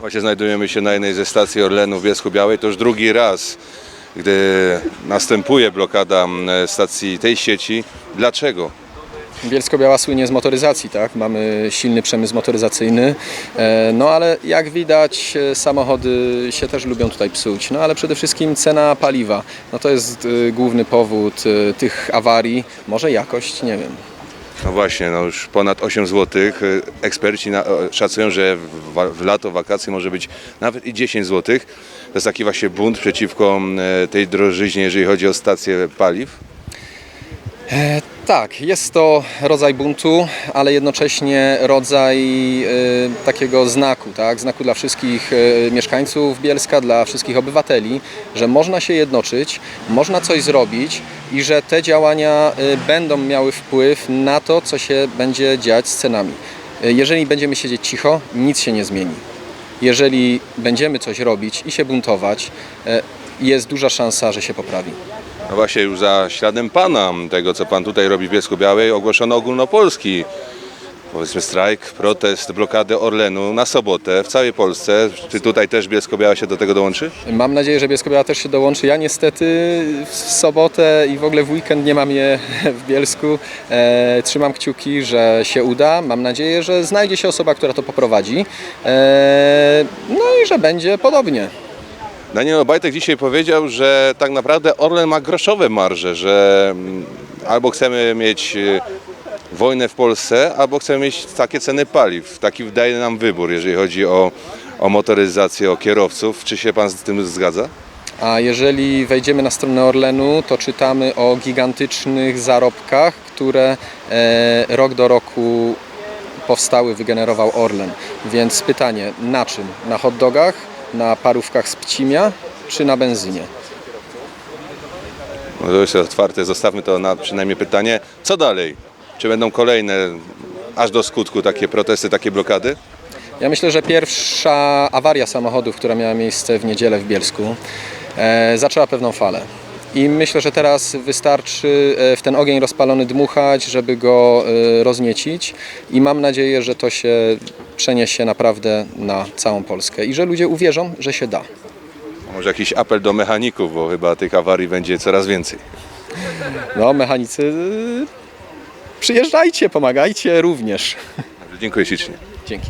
Właśnie znajdujemy się na jednej ze stacji Orlenu w Bielsku Białej. To już drugi raz, gdy następuje blokada stacji tej sieci. Dlaczego? Bielsko-Biała słynie z motoryzacji, tak? Mamy silny przemysł motoryzacyjny, e, no ale jak widać e, samochody się też lubią tutaj psuć, no ale przede wszystkim cena paliwa, no to jest e, główny powód tych awarii, może jakość, nie wiem. No właśnie, no już ponad 8 zł. Eksperci na, szacują, że w, w lato, wakacje może być nawet i 10 zł. To jest taki właśnie bunt przeciwko m, tej drożyźnie, jeżeli chodzi o stacje paliw. Tak, jest to rodzaj buntu, ale jednocześnie rodzaj e, takiego znaku, tak? znaku dla wszystkich e, mieszkańców Bielska, dla wszystkich obywateli, że można się jednoczyć, można coś zrobić i że te działania e, będą miały wpływ na to, co się będzie dziać z cenami. Jeżeli będziemy siedzieć cicho, nic się nie zmieni. Jeżeli będziemy coś robić i się buntować, jest duża szansa, że się poprawi. No właśnie już za śladem Pana, tego co Pan tutaj robi w Bielsku Białej, ogłoszono ogólnopolski powiedzmy strajk, protest, blokadę Orlenu na sobotę w całej Polsce. Czy tutaj też Bielsko-Biała się do tego dołączy? Mam nadzieję, że Bielsko-Biała też się dołączy. Ja niestety w sobotę i w ogóle w weekend nie mam je w Bielsku. E, trzymam kciuki, że się uda. Mam nadzieję, że znajdzie się osoba, która to poprowadzi. E, no i że będzie podobnie. Daniel Obajtek dzisiaj powiedział, że tak naprawdę Orlen ma groszowe marże, że mm, albo chcemy mieć y, wojnę w Polsce, albo chcemy mieć takie ceny paliw. Taki daje nam wybór, jeżeli chodzi o, o motoryzację, o kierowców. Czy się Pan z tym zgadza? A jeżeli wejdziemy na stronę Orlenu, to czytamy o gigantycznych zarobkach, które e, rok do roku powstały, wygenerował Orlen. Więc pytanie, na czym? Na hot dogach, na parówkach z pcimia, czy na benzynie? No to jest otwarte, zostawmy to na przynajmniej pytanie. Co dalej? Czy będą kolejne, aż do skutku, takie protesty, takie blokady? Ja myślę, że pierwsza awaria samochodów, która miała miejsce w niedzielę w Bielsku, e, zaczęła pewną falę. I myślę, że teraz wystarczy e, w ten ogień rozpalony dmuchać, żeby go e, rozniecić. I mam nadzieję, że to się przeniesie naprawdę na całą Polskę i że ludzie uwierzą, że się da. Może jakiś apel do mechaników, bo chyba tych awarii będzie coraz więcej. No, mechanicy, przyjeżdżajcie, pomagajcie również. Dziękuję ślicznie. Dzięki.